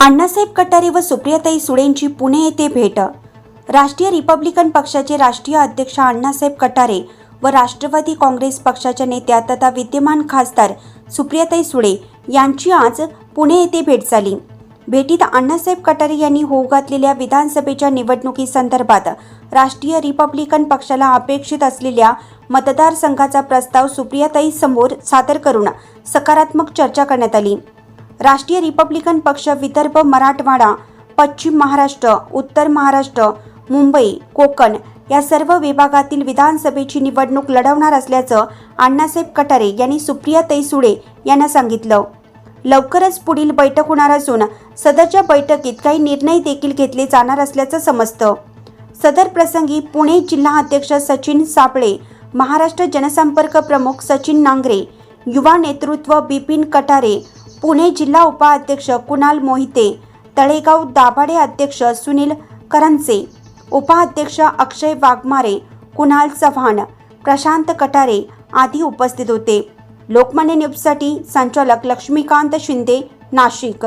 अण्णासाहेब कटारे व सुप्रियाताई सुळेंची पुणे येथे भेट. राष्ट्रीय रिपब्लिकन पक्षाचे राष्ट्रीय अध्यक्ष अण्णासाहेब कटारे व राष्ट्रवादी काँग्रेस पक्षाच्या नेत्या तथा विद्यमान खासदार सुप्रियाताई सुळे यांची आज पुणे येथे भेट झाली. भेटीत अण्णासाहेब कटारे यांनी होऊ घातलेल्या विधानसभेच्या निवडणुकीसंदर्भात राष्ट्रीय रिपब्लिकन पक्षाला अपेक्षित असलेल्या मतदारसंघाचा प्रस्ताव सुप्रियाताई समोर सादर करून सकारात्मक चर्चा करण्यात आली. राष्ट्रीय रिपब्लिकन पक्ष विदर्भ मराठवाडा पश्चिम महाराष्ट्र उत्तर महाराष्ट्र मुंबई कोकण या सर्व विभागातील विधानसभेची निवडणूक लढवणार असल्याचं अण्णासाहेब कटारे यांनी सुप्रियाताई सुळे यांना सांगितलं. लवकरच पुढील बैठक होणार असून सदरच्या बैठकीत काही निर्णय देखील घेतले जाणार असल्याचं समजतं. सदर प्रसंगी पुणे जिल्हा अध्यक्ष सचिन सापळे महाराष्ट्र जनसंपर्क प्रमुख सचिन नांगरे युवा नेतृत्व बिपिन कटारे पुणे जिल्हा उपाध्यक्ष कुणाल मोहिते तळेगाव दाभाडे अध्यक्ष सुनील करंचे उपाध्यक्ष अक्षय वाघमारे कुणाल चव्हाण प्रशांत कटारे आदी उपस्थित होते. लोकमान्य न्यूजसाठी संचालक लक्ष्मीकांत शिंदे नाशिक.